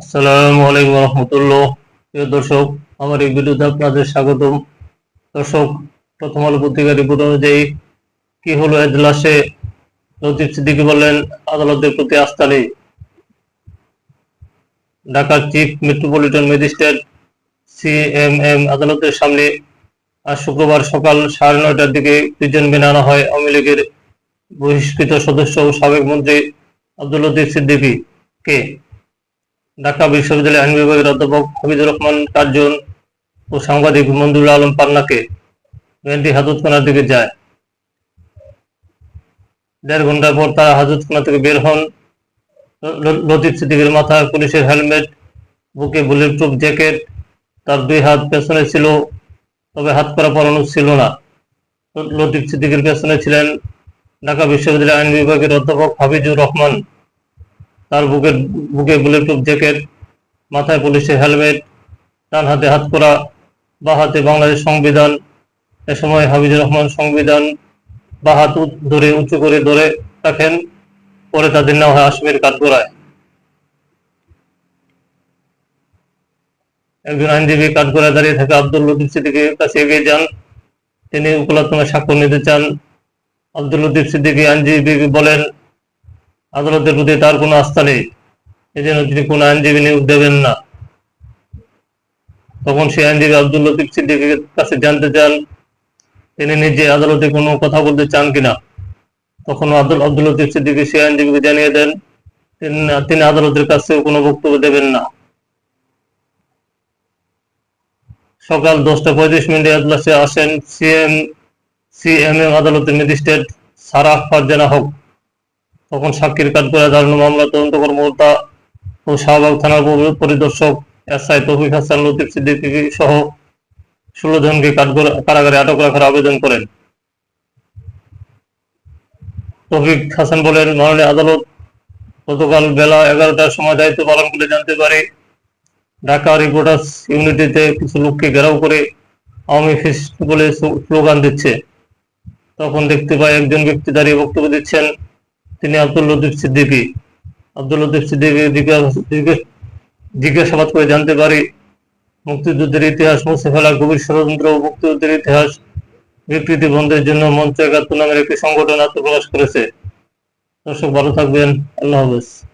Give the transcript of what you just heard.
আসসালামু আলাইকুম রহমতুল্লাহ। প্রিয় দর্শক, আমার এই ভিডিওতে আপনাদের স্বাগতম। দর্শক, প্রথম আলো পত্রিকার রিপোর্ট অনুযায়ী কি হলো এজলাসে? লতিফ সিদ্দিকী বললেন, আদালতের প্রতি আস্থা নেই। ঢাকার চিফ মেট্রোপলিটন ম্যাজিস্ট্রেট সিএমএম আদালতের সামনে আজ শুক্রবার সকাল সাড়ে নয়টার দিকে প্রিজন ভ্যানে আনা হয় আওয়ামী লীগের বহিষ্কৃত সদস্য ও সাবেক মন্ত্রী আব্দুল লতিফ সিদ্দিকী কে? ঢাকা বিশ্ববিদ্যালয়ের আইন বিভাগের অধ্যাপক হাবিবুর রহমান কার্জন ও সাংবাদিক মঞ্জুরুল আলম পান্নাকে ভ্যানটি হাজতখানার দিকে যায়। দেড় ঘণ্টা পর তারা হাজতখানা থেকে বের হন। লতিফ সিদ্দিকের মাথায় পুলিশের হেলমেট, বুকে বুলেট প্রুফ জ্যাকেট, তার দুই হাত পেছনে ছিল, তবে হাত করা পরানো ছিল না। লতিফ সিদ্দিকের পেছনে ছিলেন ঢাকা বিশ্ববিদ্যালয়ের আইন বিভাগের অধ্যাপক হাফিজুর রহমান। তার বুকের, বুকে বুলেট প্রুফ জ্যাকেট মাথায় পুলিশের হেলমেট ডান হাতে হাত করা, বা হাতে বাংলাদেশ সংবিধান, এ সময় হাবিজুর রহমান সংবিধান, বা হাত ধরে, উঁচু করে ধরে রাখেন, পরে তাদের নেওয়া হয় আসামের কাঠগড়ায়। একজন আইনজীবী কাঠগড়ায় দাঁড়িয়ে থাকে আব্দুল লতিফ সিদ্দিকের কাছে এগিয়ে যান। তিনি উপলাত্তমে স্বাক্ষর নিতে চান। আব্দুল লতিফ সিদ্দিকী আইনজীবী বলেন আদালতের প্রতি তার কোনো আস্থা নেই। এজন্য তিনি কোনো আইনজীবী নিয়োগ দেবেন না। তখন সেই আইনজীবী আব্দুল লতিফ সিদ্দিকের কাছে জানতে চান, তিনি নিজে আদালতে কোনো কথা বলতে চান কিনা। তখন আব্দুল আব্দুল লতিফ সিদ্দিকী সেই আইনজীবীকে জানিয়ে দেন, তিনি আদালতের কাছে কোনো বক্তব্য দেবেন না। সকাল দশটা পঁয়ত্রিশ মিনিটে এজলাসে আসেন সিএম সিএমএম আদালতের ম্যাজিস্ট্রেট সারাহ ফারজানা হক। তখন সাক্ষীর করে দাঁড়ানো মামলা তদন্ত কর্মকর্তা ও শাহবাগ থানার পরি- পরিদর্শক এসআই তৌফিক হাসান, লতিফ সিদ্দিকী সহ ষোলো জনকে কাঠগড়া- কারাগারে আটক রাখার আবেদন করেন। তৌফিক হাসান বলেন, মাননীয় আদালত গতকাল বেলা এগারোটার সময় দায়িত্ব পালন করে জানতে পারে, ঢাকা রিপোর্টার্স ইউনিটিতে কিছু লোককে ঘেরাও করে আওয়ামী ফিস্ট বলে স্লোগান দিচ্ছে। তখন দেখতে পাই একজন ব্যক্তি দাঁড়িয়ে বক্তব্য দিচ্ছেন তিনি আব্দুল লতিফ সিদ্দিকী আব্দুল লতিফ সিদ্দিকী জিজ্ঞাসা- জিজ্ঞাসা- জিজ্ঞাসাবাদ করে জানতে পারি, মুক্তিযুদ্ধের ইতিহাস মুছে ফেলা গভীর ষড়যন্ত্র ও মুক্তিযুদ্ধের ইতিহাস বিকৃতি বন্ধের জন্য মঞ্চ একাত্তর নামের একটি সংগঠন আত্মপ্রকাশ করেছে। দর্শক, ভালো থাকবেন। আল্লাহ হাফেজ।